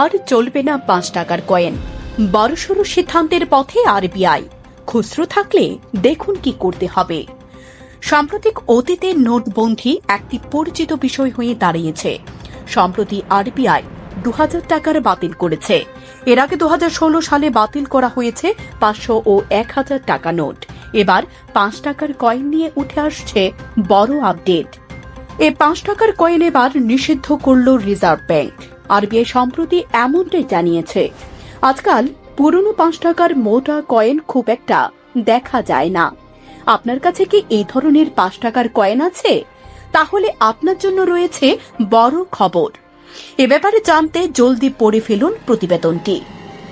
আর চলবে না পাঁচ টাকার কয়েন। বড়সড় সিদ্ধান্তের পথে আরবিআই। খুচরো থাকলে দেখুন কি করতে হবে। সাম্প্রতিক অতীতে নোটবন্দি একটি পরিচিত বিষয় হয়ে দাঁড়িয়েছে। সম্প্রতি আরবিআই দু টাকার বাতিল করেছে। এর আগে দু হাজার ষোলো সালে বাতিল করা হয়েছে পাঁচশো ও এক হাজার টাকা নোট। এবার পাঁচ টাকার কয়েন নিয়ে উঠে আসছে বড় আপডেট। এ পাঁচ টাকার কয়েন এবার নিষিদ্ধ করল রিজার্ভ ব্যাংক। আরবিআই সম্প্রতি এমনটাই জানিয়েছে। আজকাল পুরনো পাঁচ টাকার মোটা কয়েন খুব একটা দেখা যায় না। আপনার কাছে কি এই ধরনের পাঁচ টাকার কয়েন আছে? তাহলে আপনার জন্য রয়েছে বড় খবর। এ ব্যাপারে জানতে জলদি পড়ে ফেলুন প্রতিবেদনটি।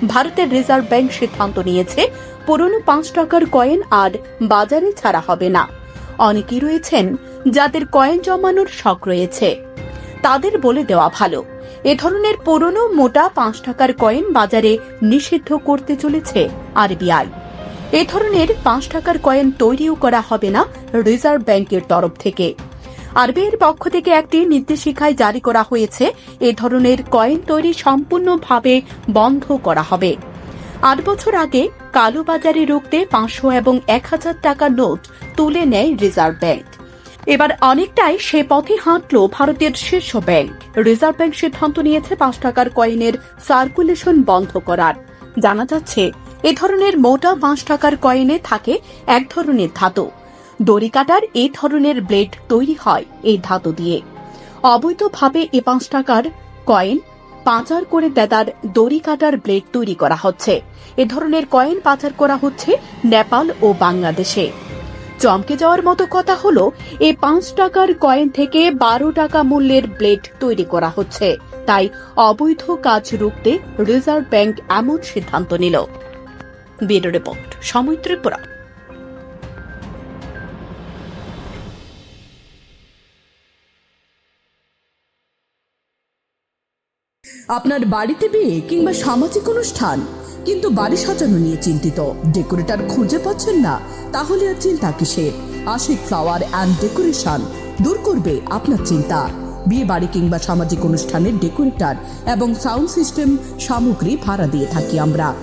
ভারতের রিজার্ভ ব্যাংক সিদ্ধান্ত নিয়েছে, পুরনো পাঁচ টাকার কয়েন আর বাজারে ছাড়া হবে না। অনেকেই রয়েছেন যাদের কয়েন জমানোর শখ রয়েছে। তাদের বলে দেওয়া ভালো। এ ধরনের পুরনো মোটা পাঁচ টাকার কয়েন বাজারে নিষিদ্ধ করতে চলেছে আরবিআই। এ ধরনের পাঁচ টাকার কয়েন তৈরিও করা হবে না রিজার্ভ ব্যাংকের তরফ থেকে। আরবিআইয়ের পক্ষ থেকে একটি নির্দেশিকায় জারি করা হয়েছে, এ ধরনের কয়েন তৈরি সম্পূর্ণভাবে বন্ধ করা হবে। আট বছর আগে কালোবাজারে রুখতে পাঁচশো এবং এক হাজার টাকার নোট তুলে নেয় রিজার্ভ ব্যাংক। এবার অনেকটাই সে পথে হাঁটল ভারতের শীর্ষ ব্যাংক। রিজার্ভ ব্যাংক সিদ্ধান্ত নিয়েছে পাঁচ টাকার কয়েনের সার্কুলেশন বন্ধ করার। জানা যাচ্ছে, এ ধরনের মোটা পাঁচ টাকার কয়েনে থাকে এক ধরনের ধাতু। দড়ি কাটার এ ধরনের ব্লেড তৈরি হয় এই ধাতু দিয়ে। অবৈধভাবে এ পাঁচ টাকার কয়েন পাচার করে দেদার দড়ি কাটার ব্লেড তৈরি করা হচ্ছে। এ ধরনের কয়েন পাচার করা হচ্ছে নেপাল ও বাংলাদেশে। চমকে যাওয়ার মতো কথা হলো এই পাঁচ টাকার কয়েন থেকে বারো টাকা মূল্যের ব্লেড তৈরি করা হচ্ছে। তাই অবৈধ কাজ রুখতে রিজার্ভ ব্যাংক এমন সিদ্ধান্ত নিল। রিপোর্ট, সময় ত্রিপুরা। আপনার বাড়িতে বিয়ে কিংবা সামাজিক অনুষ্ঠান? কিন্তু বাড়ি সাজানো নিয়ে চিন্তিত। ডেকোরেটর খুঁজে পাচ্ছেন না। তাহলে আর চিন্তা কিসের? আশিক ফ্লাওয়ার অ্যান্ড ডেকোরেশন দূর করবে আপনার চিন্তা। বিয়ে বাড়ি কিংবা সামাজিক অনুষ্ঠানের ডেকোরেটর এবং সাউন্ড সিস্টেম সামগ্রী ভাড়া দিয়ে থাকি আমরা।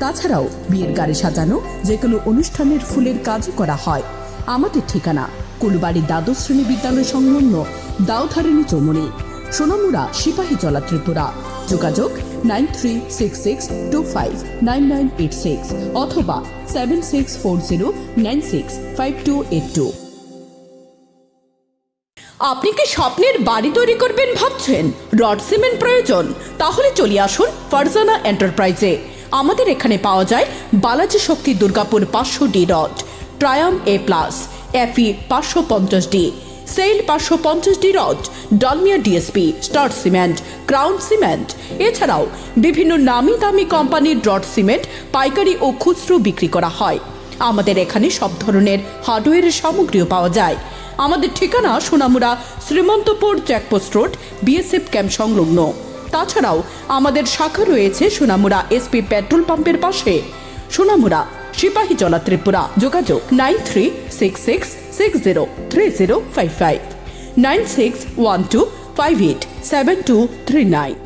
তাছাড়াও বিয়ের গাড়ি সাজানো যে কোনো অনুষ্ঠানের ফুলের কাজও করা হয়। আমাদের ঠিকানা কুলবাড়ি দ্বাদশ শ্রেণি বিদ্যালয় সংলগ্ন দাউধারিণী চৌমনি সোনামুড়া, সিপাহী জলা ত্রিপুরা। যোগাযোগ nine three six six two five nine nine eight six অথবা seven six four zero nine six five two eight two আপনি কি স্বপ্নের বাড়ি তৈরি করবেন ভাবছেন? রড সিমেন্ট প্রয়োজন? তাহলে চলে আসুন ফারজানা এন্টারপ্রাইজে। আমাদের এখানে পাওয়া যায় বালাজি শক্তি দুর্গাপুর পাঁচশো ডি রড, ট্রায়াম এ প্লাস, এফি পাঁচশো পঞ্চাশ ডি, সেল পাঁচশো পঞ্চাশ D rod Dalmia DSP star cement crown cement এছাড়াও বিভিন্ন নামি দামি কোম্পানির রড সিমেন্ট পাইকারি ও খুচরো বিক্রি করা হয়। আমাদের এখানে সব ধরনের হার্ডওয়্যারের সামগ্রীও পাওয়া যায়। আমাদের ঠিকানা Sonamura, Srimantapur checkpost road BSF camp সংলগ্ন। তাছাড়াও আমাদের শাখা রয়েছে সোনামুড়া এসপি পেট্রোল পাম্পের পাশে। সোনামুড়া সিপাহী জলা ত্রিপুরা। যোগাযোগ nine three six six six zero three zero five five. 9612587239